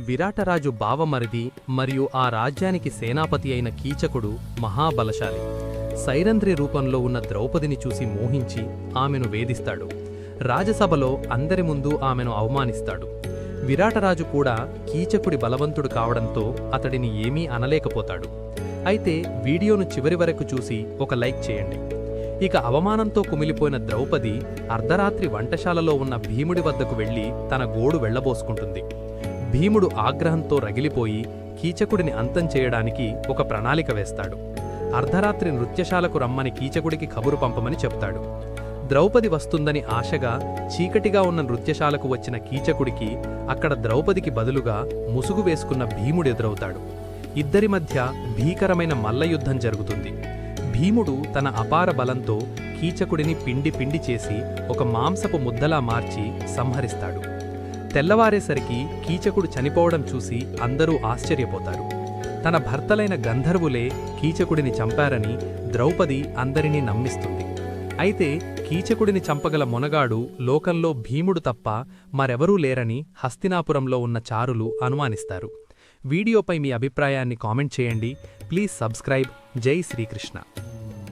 విరాటరాజు బావమరిది మరియు ఆ రాజ్యానికి సేనాపతి అయిన కీచకుడు మహాబలశాలి. సైరంధ్రి రూపంలో ఉన్న ద్రౌపదిని చూసి మోహించి ఆమెను వేధిస్తాడు. రాజసభలో అందరి ముందు ఆమెను అవమానిస్తాడు. విరాటరాజు కూడా కీచకుడి బలవంతుడు కావడంతో అతడిని ఏమీ అనలేకపోతాడు. అయితే వీడియోను చివరి వరకు చూసి ఒక లైక్ చేయండి. ఇక అవమానంతో కుమిలిపోయిన ద్రౌపది అర్ధరాత్రి వంటశాలలో ఉన్న భీముడి వద్దకు వెళ్ళి తన గోడు వెళ్ళబోసుకుంటుంది. భీముడు ఆగ్రహంతో రగిలిపోయి కీచకుడిని అంతం చేయడానికి ఒక ప్రణాళిక వేస్తాడు. అర్ధరాత్రి నృత్యశాలకు రమ్మని కీచకుడికి కబురు పంపమని చెప్తాడు. ద్రౌపది వస్తుందని ఆశగా చీకటిగా ఉన్న నృత్యశాలకు వచ్చిన కీచకుడికి అక్కడ ద్రౌపదికి బదులుగా ముసుగు వేసుకున్న భీముడు ఎదురవుతాడు. ఇద్దరి మధ్య భీకరమైన మల్లయుద్ధం జరుగుతుంది. భీముడు తన అపార బలంతో కీచకుడిని పిండి పిండి చేసి ఒక మాంసపు ముద్దలా మార్చి సంహరిస్తాడు. తెల్లవారేసరికి కీచకుడు చనిపోవడం చూసి అందరూ ఆశ్చర్యపోతారు. తన భర్తలైన గంధర్వులే కీచకుడిని చంపారని ద్రౌపది అందరినీ నమ్మిస్తుంది. అయితే కీచకుడిని చంపగల మొనగాడు లోకంలో భీముడు తప్ప మరెవరూ లేరని హస్తినాపురంలో ఉన్న చారులు అనుమానిస్తారు. వీడియోపై మీ అభిప్రాయాన్ని కామెంట్ చేయండి. Please subscribe. జై శ్రీకృష్ణ.